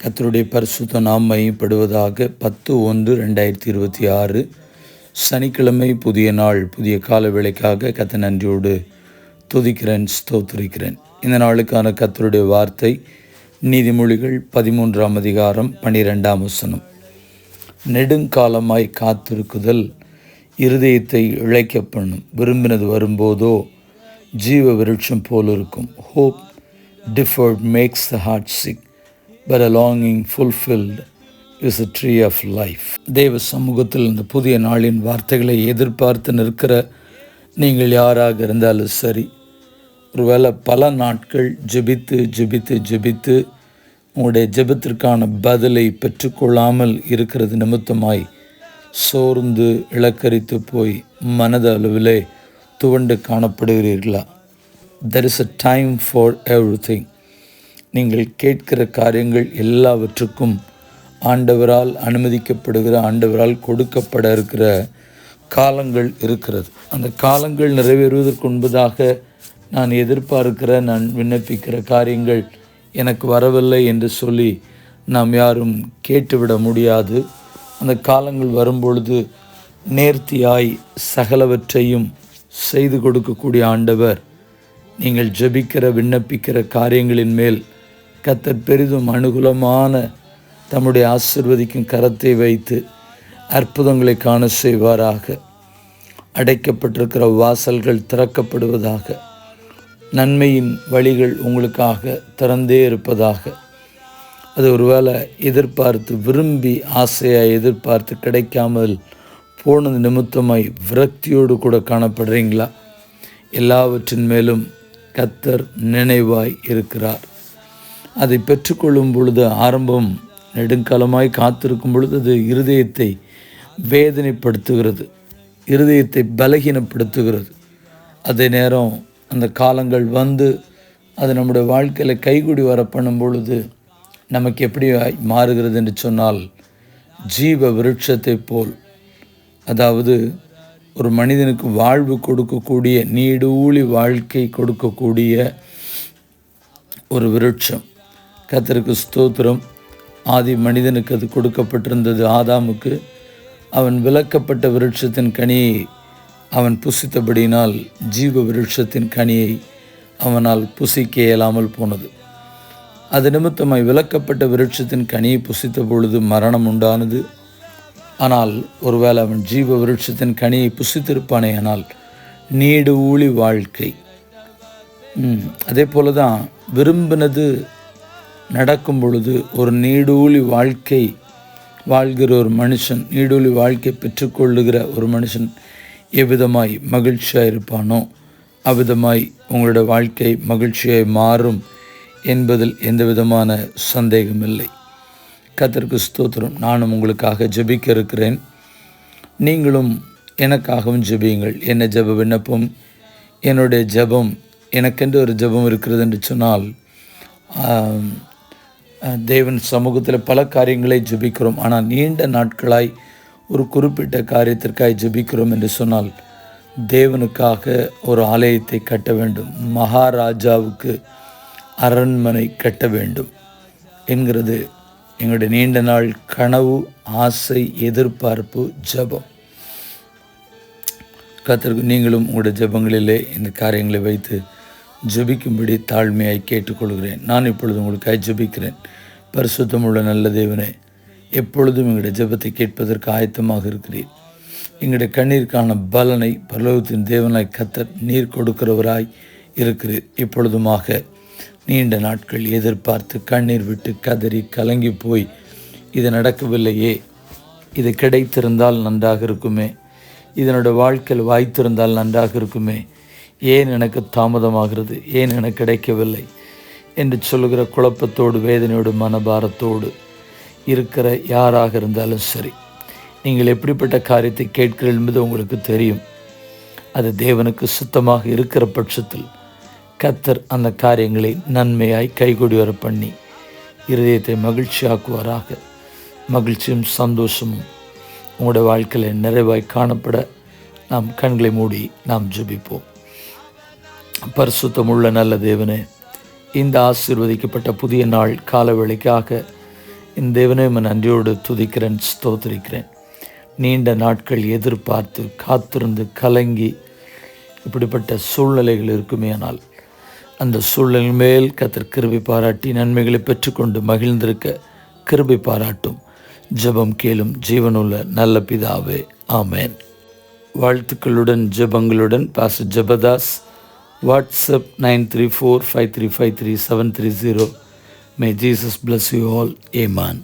கத்தருடைய பரிசுத்த நாம் மையப்படுவதாக பத்து ஒன்று ரெண்டாயிரத்தி இருபத்தி ஆறு சனிக்கிழமை புதிய நாள் புதிய கால வேலைக்காக கத்த நன்றியோடு துதிக்கிறேன் ஸ்தோத்திரிக்கிறேன். இந்த நாளுக்கான கத்தருடைய வார்த்தை நீதிமொழிகள் பதிமூன்றாம் அதிகாரம் பனிரெண்டாம் வசனம். நெடுங்காலமாய் காத்திருக்குதல் இருதயத்தை இழைக்க பண்ணும். விரும்பினது வரும்போதோ ஜீவ விருட்சம் போல் இருக்கும். Hope deferred makes the heart sick but a longing fulfilled is a tree of life தேவ சமூகத்தில் இந்த புதிய நாளின் வார்த்தைகளை எதிர்பார்த்து நிற்கிற நீங்கள் யாராக இருந்தாலும் சரி ஒருவேளை பல நாட்கள் ஜெபித்து ஜெபித்து ஜெபித்து உங்களுடைய ஜெபத்திற்கான பதிலை பெற்றுக்கொள்ளாமல் இருக்கிறது நிமித்தமாய் சோர்ந்து இலக்கரித்து போய் மனதளவிலே துவண்டு காணப்படுகிறீர்களா? There is a time for everything நீங்கள் கேட்கிற காரியங்கள் எல்லாவற்றுக்கும் ஆண்டவரால் அனுமதிக்கப்படுகிற ஆண்டவரால் கொடுக்கப்பட இருக்கிற காலங்கள் இருக்கிறது. அந்த காலங்கள் நிறைவேறுவதற்கு முன்பதாக நான் எதிர்பார்க்கிற நான் விண்ணப்பிக்கிற காரியங்கள் எனக்கு வரவில்லை என்று சொல்லி நாம் யாரும் கேட்டுவிட முடியாது. அந்த காலங்கள் வரும்பொழுது நேர்த்தியாய் சகலவற்றையும் செய்து கொடுக்கக்கூடிய ஆண்டவர் நீங்கள் ஜெபிக்கிற விண்ணப்பிக்கிற காரியங்களின் மேல் கத்தர் பெரிதும் அனுகூலமான தம்முடைய ஆசிர்வதிக்கும் கரத்தை வைத்து அற்புதங்களை காண செய்வாராக. அடைக்கப்பட்டிருக்கிற வாசல்கள் திறக்கப்படுவதாக. நன்மையின் வழிகள் உங்களுக்காக திறந்தே இருப்பதாக. அது ஒருவேளை எதிர்பார்த்து விரும்பி ஆசையாக எதிர்பார்த்து கிடைக்காமல் போனது நிமித்தமாய் விரக்தியோடு கூட காணப்படுறீங்களா? எல்லாவற்றின் மேலும் கத்தர் நினைவாய் இருக்கிறார். அதை பெற்றுக்கொள்ளும் பொழுது ஆரம்பம் நெடுங்காலமாய் காத்திருக்கும் பொழுது அது இருதயத்தை வேதனைப்படுத்துகிறது. இருதயத்தை பலகீனப்படுத்துகிறது. அதே நேரம் அந்த காலங்கள் வந்து அது நம்முடைய வாழ்க்கையில் கைகூடி வர பண்ணும் பொழுது நமக்கு எப்படி மாறுகிறது என்று சொன்னால் ஜீவ விருட்சத்தை போல். அதாவது ஒரு மனிதனுக்கு வாழ்வு கொடுக்கக்கூடிய நீடூழி வாழ்க்கை கொடுக்கக்கூடிய ஒரு விருட்சம். கத்தருக்கு ஸ்தோத்திரம். ஆதி மனிதனுக்கு அது கொடுக்கப்பட்டிருந்தது ஆதாமுக்கு. அவன் விலக்கப்பட்ட விருட்சத்தின் கனியை அவன் புசித்தபடியினால் ஜீவ விருட்சத்தின் கனியை அவனால் புசிக்க இயலாமல் போனது. அது நிமித்தமாய் விலக்கப்பட்ட விருட்சத்தின் கனியை புசித்த பொழுது மரணம் உண்டானது. ஆனால் ஒருவேளை அவன் ஜீவ விருட்சத்தின் கனியை புசித்திருப்பானே ஆனால் நீடு ஊழி வாழ்க்கை. அதே போல தான் விரும்பினது நடக்கும் பொழுது ஒரு நீடூழி வாழ்க்கை வாழ்கிற ஒரு மனுஷன் நீடூழி வாழ்க்கை பெற்றுக்கொள்ளுகிற ஒரு மனுஷன் எவ்விதமாய் மகிழ்ச்சியாக இருப்பானோ அவ்விதமாய் உங்களோட வாழ்க்கை மகிழ்ச்சியாய் மாறும் என்பதில் எந்த விதமான சந்தேகமில்லை. கத்திற்கு ஸ்தோத்திரம். நானும் உங்களுக்காக ஜெபிக்க இருக்கிறேன். நீங்களும் எனக்காகவும் ஜெபியுங்கள். என்ன ஜெப விண்ணப்பம்? என்னுடைய ஜெபம் எனக்கென்று ஒரு ஜெபம் இருக்கிறது என்று சொன்னால் தேவன் சமூகத்தில் பல காரியங்களை ஜெபிக்கிறோம். ஆனால் நீண்ட நாட்களாய் ஒரு குறிப்பிட்ட காரியத்திற்காய் ஜெபிக்கிறோம் என்று சொன்னால் தேவனுக்காக ஒரு ஆலயத்தை கட்ட வேண்டும். மகாராஜாவுக்கு அரண்மனை கட்ட வேண்டும் என்கிறது எங்களுடைய நீண்ட நாள் கனவு ஆசை எதிர்பார்ப்பு ஜபம். கத்திற்கு நீங்களும் உங்களுடைய ஜபங்களிலே இந்த காரியங்களை வைத்து ஜெபிக்கும்படி தாழ்மையாய் கேட்டுக்கொள்கிறேன். நான் இப்பொழுது உங்களுக்காக ஜெபிக்கிறேன். பரிசுத்தமுள்ள நல்ல தேவனே எப்பொழுதும் எங்களுடைய ஜெபத்தை கேட்பதற்கு ஆயத்தமாக இருக்கிறேன் எங்களுடைய கண்ணீருக்கான பலனை பரலோகத்தின் தேவனாய் கத்தர் நீர் கொடுக்கிறவராய் இருக்கிறீர். இப்பொழுதுமாக நீண்ட நாட்கள் எதிர்பார்த்து கண்ணீர் விட்டு கதறி கலங்கி போய் இது நடக்கவில்லையே இது கிடைத்திருந்தால் நன்றாக இருக்குமே இதனோட வாழ்க்கையில் வாய்த்திருந்தால் நன்றாக இருக்குமே ஏன் எனக்கு தாமதமாகிறது? ஏன் எனக்கு கிடைக்கவில்லை? என்று சொல்லுகிற குழப்பத்தோடு வேதனையோடு மனபாரத்தோடு இருக்கிற யாராக இருந்தாலும் சரி நீங்கள் எப்படிப்பட்ட காரியத்தை கேட்கிறீர்கள் என்பது உங்களுக்கு தெரியும். அது தேவனுக்கு சுத்தமாக இருக்கிற பட்சத்தில் கத்தர் அந்த காரியங்களை நன்மையாய் கைகூடி வர பண்ணி இருதயத்தை மகிழ்ச்சியாக்குவாராக. மகிழ்ச்சியும் சந்தோஷமும் உங்களுடைய வாழ்க்கையில் நிறைவாய் காணப்பட நாம் கண்களை மூடி நாம் ஜுபிப்போம். பரிசுத்தமுள்ள நல்ல தேவனே இந்த ஆசீர்வதிக்கப்பட்ட புதிய நாள் காலவெளிக்காக இந்த தேவனே உம்மை நன்றியோடு துதிக்கிறேன் ஸ்தோத்திரிக்கிறேன். நீண்ட நாட்கள் எதிர்பார்த்து காத்திருந்து கலங்கி இப்படிப்பட்ட சூழ்நிலைகள் இருக்குமேயானால் அந்த சூழ்நிலை மேல் கத்தர் கிருபி பாராட்டி நன்மைகளை பெற்றுக்கொண்டு மகிழ்ந்திருக்க கிருபி பாராட்டும் ஜெபம் கேளும் ஜீவனுள்ள நல்ல பிதாவே. ஆமேன். வாழ்த்துக்களுடன் ஜெபங்களுடன் பாச Jebadas WhatsApp nine three four five three five three seven three zero may Jesus bless you all amen